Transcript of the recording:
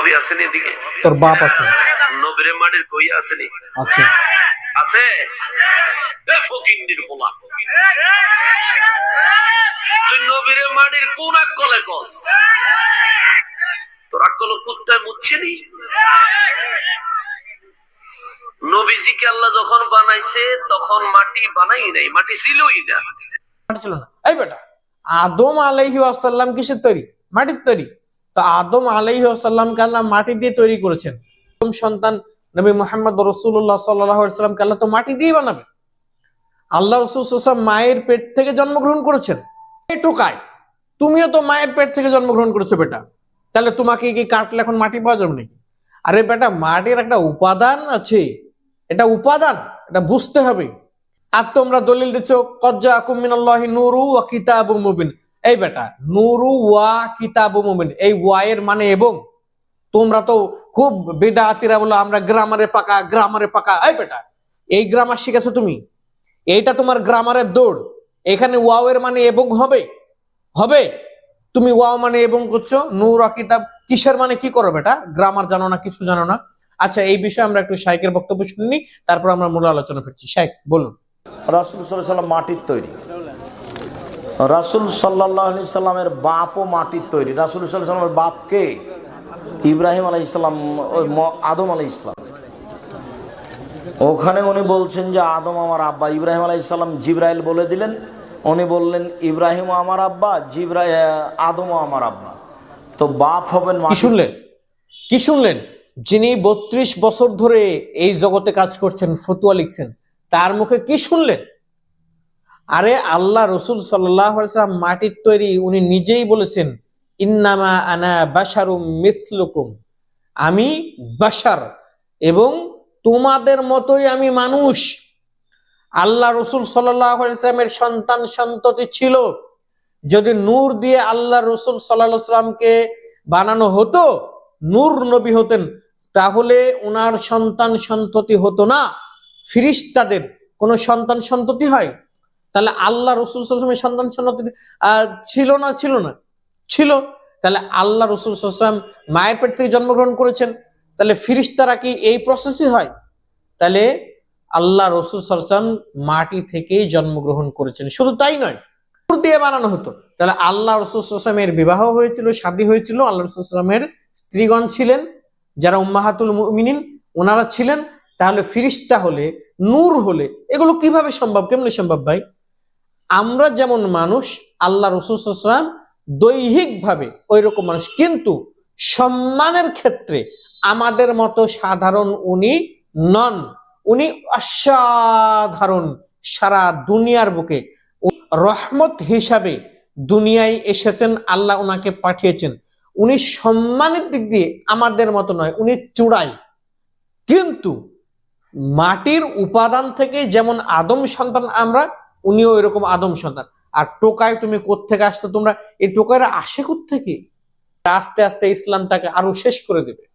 ওহাবি আসেনি এদিকে? তোর বাপ আছে। নবীরে মাটির কই আসেনি? আছে। আছে? এ ফকিন্দির ফোলা তুই নবীরে মাটির কোন আকলে কস? তোর আকল কুত্তায় নবীজিকে আল্লাহ যখন বানাইছে তখন মাটি বানাই নাই মাটি ছিলই না। ছিল না। এই বেটা আদম আলাইহি আসাল্লাম কিসের তৈরি? মাটির তৈরি। তো আদম আলাইহি আসাল্লামকে আল্লাহ মাটি দিয়ে তৈরি করেছেন? সন্তান নবী মোহাম্মদ রসুল্লাহ সাল্লামকে আল্লাহ তো মাটি দিয়ে বানাবে? আল্লাহ রসুল মায়ের পেট থেকে জন্মগ্রহণ করেছেন। টোকায়। তুমিও তো মায়ের পেট থেকে জন্মগ্রহণ করেছ বেটা। তাহলে তোমাকে কি কাটলে এখন মাটি পাওয়া যাবে নাকি? আরে বেটা, মাটির একটা উপাদান আছে। এটা উপাদান, এটা বুঝতে হবে। আর তোমরা দলিল দিচ্ছ কজ্জা কুমিনাল্লাহি নুরু ওয়া কিতাবু মুবিন। এই বেটা, নুরু, ওয়া, কিতাবু এই ওয়া এর মানে এবং? তোমরা তো খুব বেদাতিরা বলো, আমরা গ্রামারে পাকা গ্রামারে পাকা। এই বেটা, এই গ্রামার শিখেছো তুমি? এইটা তোমার গ্রামারের দৌড়। এখানে ওয়াও এর মানে এবং হবে? হবে? তুমি ওয়াও মানে এবং করছ, নূর কিতাব, কিসের মানে কি করো বেটা? গ্রামার জানো না, কিছু জানো না। আচ্ছা এই বিষয়ে আমরা একটু শাইকের বক্তব্য শুনে নিই তারপর আমরা মূল আলোচনা ফিরছি শাইক বলুন। রাসুল সাল্লাম মাটির তৈরি। রাসুল সাল্লাহ আলি সাল্লামের বাপও মাটির তৈরি। রাসুল সাল্লামের বাপকে ইব্রাহিম আলাই ইসলাম আদম আলাই ইসলাম ওখানে উনি বলছেন যে আদম আমার আব্বা। ইব্রাহিম আলাই ইসলাম জিব্রাইল বলে দিলেন। উনি বললেন ইব্রাহিম আমার আব্বা জিব্রাহ আদমও আমার আব্বা। তো বাপ হবেন কি শুনলেন? কি শুনলেন? যিনি বত্রিশ বছর ধরে এই জগতে কাজ করছেন ফতুয়া লিখছেন তার মুখে কি শুনলেন? আরে আল্লাহ রসুল সাল্লাম মাটির তৈরি উনি নিজেই বলেছেন, ইন্নামা আনা বাসারুম মিথলুকুম আমি বাসার এবং তোমাদের মতোই আমি মানুষ। আল্লাহ রসুল সাল্লামের সন্তান সন্ততি ছিল। যদি নূর দিয়ে আল্লাহ রসুল সাল্লামকে বানানো হতো, নূর নবী হতেন, তাহলে ওনার সন্তান সন্ততি হতো না। ফিরিস্তাদের কোনো সন্তান সন্ততি হয়? তাহলে আল্লাহ রসুল সাল্লামের সন্তান ছিল না ছিল না। ছিল। তাহলে আল্লাহ রসুল সাল্লাম মায়ের পেট থেকে জন্মগ্রহণ করেছেন। তাহলে ফিরিস্তারা কি এই প্রসেসই হয়? তাহলে আল্লাহ রসুল সাল্লাম মাটি থেকেই জন্মগ্রহণ করেছেন। শুধু তাই নয় দিয়ে বানানো হতো। তাহলে আল্লাহ রসুলামের বিবাহ হয়েছিল, শাদী হয়েছিল, আল্লাহ রসুলামের স্ত্রীগণ ছিলেন, যারা উম্মাহাতুল মুমিনিন, ওনারা ছিলেন। তাহলে ফিরিস্তা হলে, নূর হলে, এগুলো কীভাবে সম্ভব? কেমনি সম্ভব ভাই? আমরা যেমন মানুষ, আল্লাহ রসুলাম দৈহিক ভাবে ওই রকম মানুষ। কিন্তু সম্মানের ক্ষেত্রে আমাদের মতো সাধারণ উনি নন। উনি অসাধারণ সারা দুনিয়ার বুকে। রহমত হিসাবে দুনিয়ায় এসেছেন, আল্লাহ ওনাকে পাঠিয়েছেন। উনি সম্মানের দিক দিয়ে আমাদের মতো নয়, উনি চূড়াই কিন্তু মাটির উপাদান থেকে যেমন আদম সন্তান আমরা উনিও এরকম আদম সন্তান। আর টোকায় তুমি কোত্থেকে আসছো তোমরা? এই টোকায়রা আসে কোথেকে আস্তে আস্তে ইসলামটাকে আরও শেষ করে দেবে।